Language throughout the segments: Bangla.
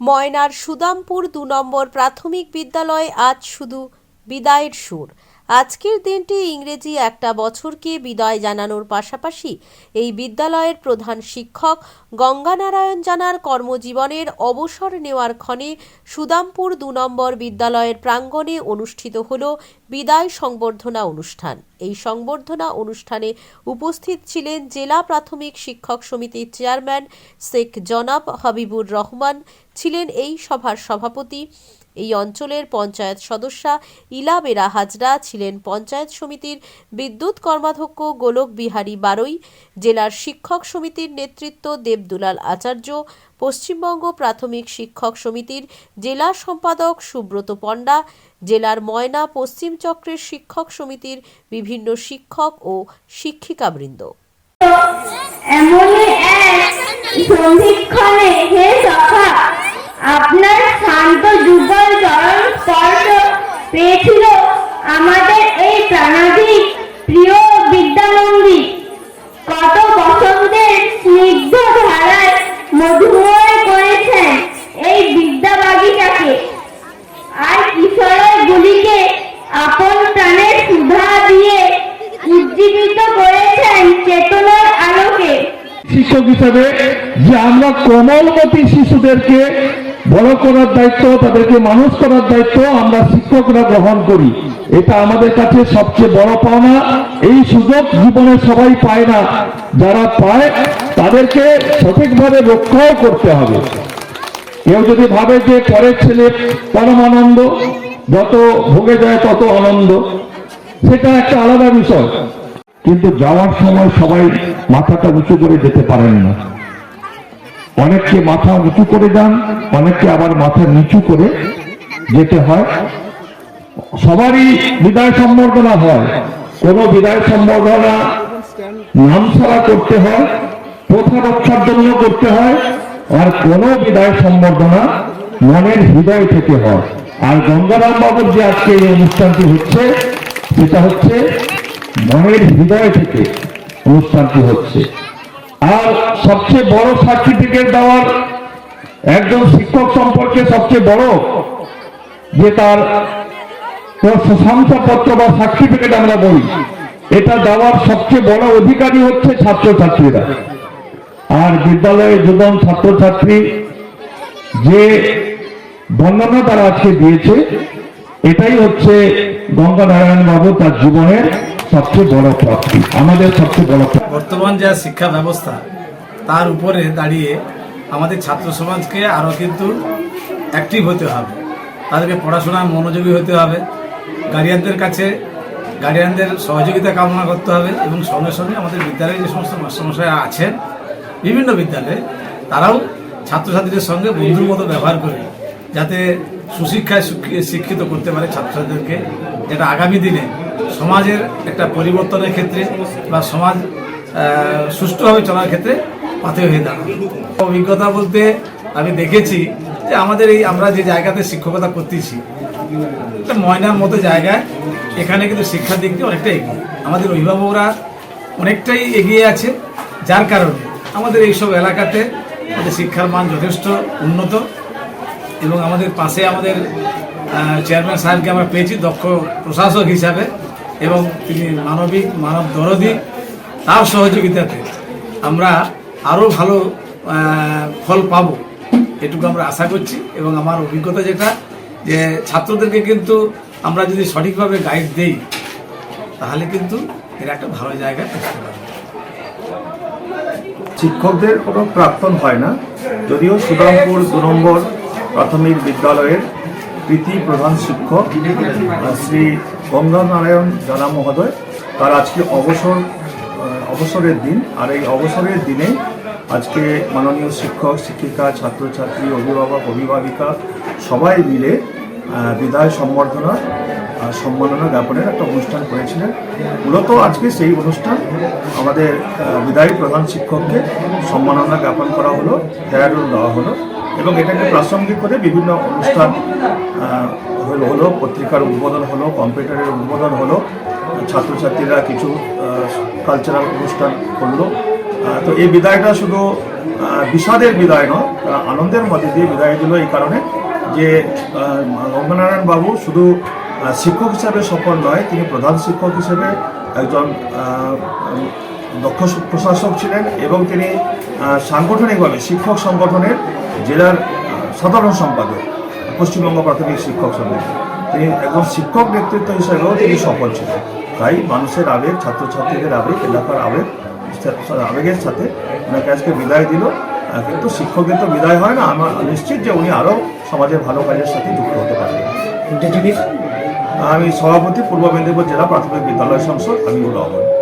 ময়নার সুদামপুর দু নম্বর প্রাথমিক বিদ্যালয়ে আজ শুধু বিদায়ের সুর। আজকের দিনটি ইংরেজি একটা বছরকে বিদায় জানানোর পাশাপাশি এই বিদ্যালয়ের প্রধান শিক্ষক গঙ্গানারায়ণ জানার কর্মজীবনের অবসর নেওয়ার ক্ষণে সুদামপুর দু নম্বর বিদ্যালয়ের প্রাঙ্গণে অনুষ্ঠিত হল বিদায় সংবর্ধনা অনুষ্ঠান। এই সংবর্ধনা অনুষ্ঠানে উপস্থিত ছিলেন জেলা প্রাথমিক শিক্ষক সমিতির চেয়ারম্যান শেখ জনাব হাবিবুর রহমান, ছিলেন এই সভার সভাপতি এই অঞ্চলের পঞ্চায়েত সদস্যা ইলা বেরা হাজরা ছিলেন পঞ্চায়েত সমিতির বিদ্যুৎ কর্মাধ্যক্ষ গোলক বিহারী বারৈ জেলার শিক্ষক সমিতির নেতৃত্ব দেবদুলাল আচার্য, পশ্চিমবঙ্গ প্রাথমিক শিক্ষক সমিতির জেলা সম্পাদক সুব্রত পণ্ডা, জেলার ময়না পশ্চিম চক্রের শিক্ষক সমিতির বিভিন্ন শিক্ষক ও শিক্ষিকাবৃন্দ। এমনই এক সন্ধিক্ষণে হে সখা আপনার শান্ত যুগল চরণ স্পর্শ পেয়েছিল আমাদের এই প্রাণাধিক প্রিয় বিদ্যানন্দী কত বসন্তের স্নিগ্ধ ধারায় মধুময় করেছেন এই বিদ্যা বাগিচাকে আর কিশোরের গুলিকে আপন প্রাণের সুধা দিয়ে উজ্জীবিত করেছেন চেতনার আলোকে। শিক্ষক হিসাবে যে আমরা কোমলমতি শিশুদেরকে বড় করার দায়িত্ব, তাদেরকে মানুষ করার দায়িত্ব আমরা শিক্ষকরা গ্রহণ করি। এটা আমাদের কাছে সবচেয়ে বড় পাওনা। এই সুযোগ জীবনে সবাই পায় না। যারা পায়, তাদেরকে সঠিকভাবে রক্ষাও করতে হবে। কেউ যদি ভাবে যে পরের ছেলে পরম আনন্দ যত ভোগে যায় তত আনন্দ। সেটা একটা আলাদা বিষয়। কিন্তু যাওয়ার সময় সবাই মাথাটা উঁচু করে যেতে পারেন না। অনেককে মাথা উঁচু করে যান অনেককে আবার মাথা নিচু করে যেতে হয়। সবারই বিদায় সম্বর্ধনা হয়। কোন বিদায় সম্বর্ধনা নাম ছাড়া করতে হয়, প্রথা রক্ষার জন্য করতে হয়, আর কোন বিদায় সম্বর্ধনা মনের হৃদয় থেকে হয়। আর গঙ্গারাম বাবুর যে আজকে এই অনুষ্ঠানটি হচ্ছে, সেটা হচ্ছে মনের হৃদয় থেকে অনুষ্ঠানটি হচ্ছে। আর সবচেয়ে বড় সার্টিফিকেট দেওয়ার একজন শিক্ষক সম্পর্কে সবচেয়ে বড় যে তার শংসাপত্র বা সার্টিফিকেট আমরা বলি, এটা দেওয়ার সবচেয়ে বড় অধিকারী হচ্ছে ছাত্রছাত্রীরা। আর বিদ্যালয়ে যুবন ছাত্রছাত্রী যে বর্ণনা তারা আজকে দিয়েছে, এটাই হচ্ছে গঙ্গানারায়ণ বাবু তার জীবনের সবচেয়ে বড় প্রাপ্তি, আমাদের সবচেয়ে বড় বর্তমান যা শিক্ষা ব্যবস্থা, তার উপরে দাঁড়িয়ে আমাদের ছাত্র সমাজকে আরও কিন্তু অ্যাক্টিভ হতে হবে। তাদেরকে পড়াশোনায় মনোযোগী হতে হবে। গার্ডিয়ানদের কাছে গার্ডিয়ানদের সহযোগিতা কামনা করতে হবে এবং সঙ্গে সঙ্গে আমাদের বিদ্যালয়ে যে সমস্ত মাস্টারমশাই আছেন, বিভিন্ন বিদ্যালয়ে তারাও ছাত্রছাত্রীদের সঙ্গে বন্ধুর মতো ব্যবহার করে যাতে সুশিক্ষায় শিক্ষিত করতে পারে ছাত্রছাত্রীদেরকে। যেটা আগামী দিনে সমাজের একটা পরিবর্তনের ক্ষেত্রে বা সমাজ সুষ্ঠুভাবে চলার ক্ষেত্রে পাথে হয়ে দাঁড়াবে অভিজ্ঞতা বলতে আমি দেখেছি যে আমাদের এই আমরা যে জায়গাতে শিক্ষকতা করতেছি, একটা ময়নার মতো জায়গায় এখানে কিন্তু শিক্ষার দিক দিয়ে অনেকটা এগিয়ে। আমাদের অভিভাবকরা অনেকটাই এগিয়ে আছে, যার কারণে আমাদের এইসব এলাকাতে আমাদের শিক্ষার মান যথেষ্ট উন্নত এবং আমাদের পাশে আমাদের চেয়ারম্যান সাহেবকে আমরা পেয়েছি দক্ষ প্রশাসক হিসাবে এবং তিনি মানবিক, মানব দরদি তার সহযোগিতাতে আমরা আরও ভালো ফল পাবো, এটুকু আমরা আশা করছি। এবং আমার অভিজ্ঞতা যেটা, যে ছাত্রদেরকে কিন্তু আমরা যদি সঠিকভাবে গাইড দেই, তাহলে কিন্তু এরা একটা ভালো জায়গায় পৌঁছতে পারবে। শিক্ষকদের কোনো প্রাক্তন হয় না, যদিও সুদামপুর দু নম্বর প্রাথমিক বিদ্যালয়ের কৃতি প্রধান শিক্ষক শ্রী গঙ্গানারায়ণ জানা মহোদয়, তার আজকে অবসর অবসরের দিন, আর এই অবসরের দিনে আজকে মাননীয় শিক্ষক, শিক্ষিকা, ছাত্রছাত্রী, অভিভাবক, অভিভাবিকা সবাই মিলে বিদায় সম্বর্ধনা সম্মাননা জ্ঞাপনের একটা অনুষ্ঠান করেছিলেন। মূলত আজকে সেই অনুষ্ঠান আমাদের বিদায়ী প্রধান শিক্ষককে সম্মাননা জ্ঞাপন করা হলো দেয়ারুল দেওয়া হলো এবং এটাকে প্রাসঙ্গিক করে বিভিন্ন অনুষ্ঠান হলো, পত্রিকার উদ্বোধন হলো, কম্পিউটারের উদ্বোধন হলো ছাত্রছাত্রীরা কিছু কালচারাল অনুষ্ঠান করল। তো এই বিদায়টা শুধু বিষাদের বিদায় নয় আনন্দের মধ্যে দিয়ে বিদায় দিল এই কারণে যে আহ, রঙ্গনারায়ণ বাবু শুধু শিক্ষক হিসাবে সফল নয় তিনি প্রধান শিক্ষক হিসেবে একজন দক্ষ প্রশাসক ছিলেন এবং তিনি সাংগঠনিকভাবে শিক্ষক সংগঠনের জেলার সাধারণ সম্পাদক পশ্চিমবঙ্গ প্রাথমিক শিক্ষক সমিতি। তিনি একজন শিক্ষক নেতৃত্ব হিসেবেও তিনি সফল ছিলেন। তাই মানুষের আবেগ ছাত্রছাত্রীদের আবেগ এলাকার আবেগ আবেগের সাথে ওনাকে আজকে বিদায় দিল। কিন্তু শিক্ষকের তো বিদায় হয় না। আমার নিশ্চিত যে উনি আরও সমাজের ভালো কাজের সাথে যুক্ত হতে পারবেন। আমি সভাপতি পূর্ব মেদিনীপুর জেলা প্রাথমিক বিদ্যালয় সংসদ আমি রহমান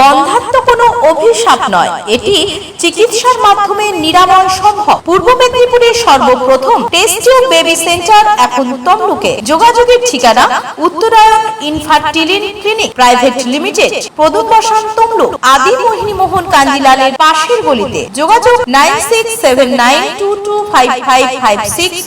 বন্ধাত্ম কোনো অভিশাপ নয় এটি চিকিৎসার মাধ্যমে নিরাময় সম্ভব পূর্ব মেদিনীপুরের সর্বপ্রথম টেস্ট টিউব বেবি সেন্টার এখন তমলুকে যোগাযোগের ঠিকানা Uttarayan infertility clinic private limited প্রদূপ বসান তমলুক আদি মোহিনী মোহন কান্দিলালের পাশের গলিতে যোগাযোগ nine six seven nine two two five five five six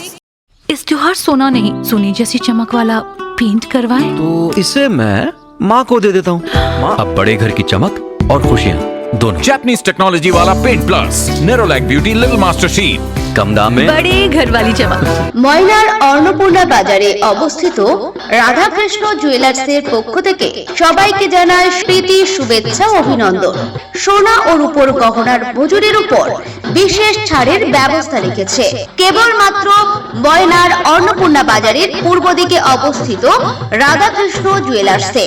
इस त्योहार सोना नहीं सोने जैसी चमक वाला पेंट करवाएं तो इसे मैं माँ को दे देता हूँ अब बड़े घर की चमक और खुशियाँ दोनों Japanese technology वाला Paint Plus, Nerolac Beauty Little Master Sheet. कम दाम में बड़े घर वाली चमक ময়নার অন্নপূর্ণা বাজারে অবস্থিত রাধাকৃষ্ণ জুয়েলার্সের পক্ষ থেকে সবাইকে জানায় প্রীতি শুভেচ্ছা ও অভিনন্দন সোনা ও রূপোর গহনার মজুরির উপর বিশেষ ছাড়ের ব্যবস্থা রেখেছে কেবলমাত্র ময়নার অন্নপূর্ণা বাজারের পূর্ব দিকে অবস্থিত রাধাকৃষ্ণ জুয়েলার্সে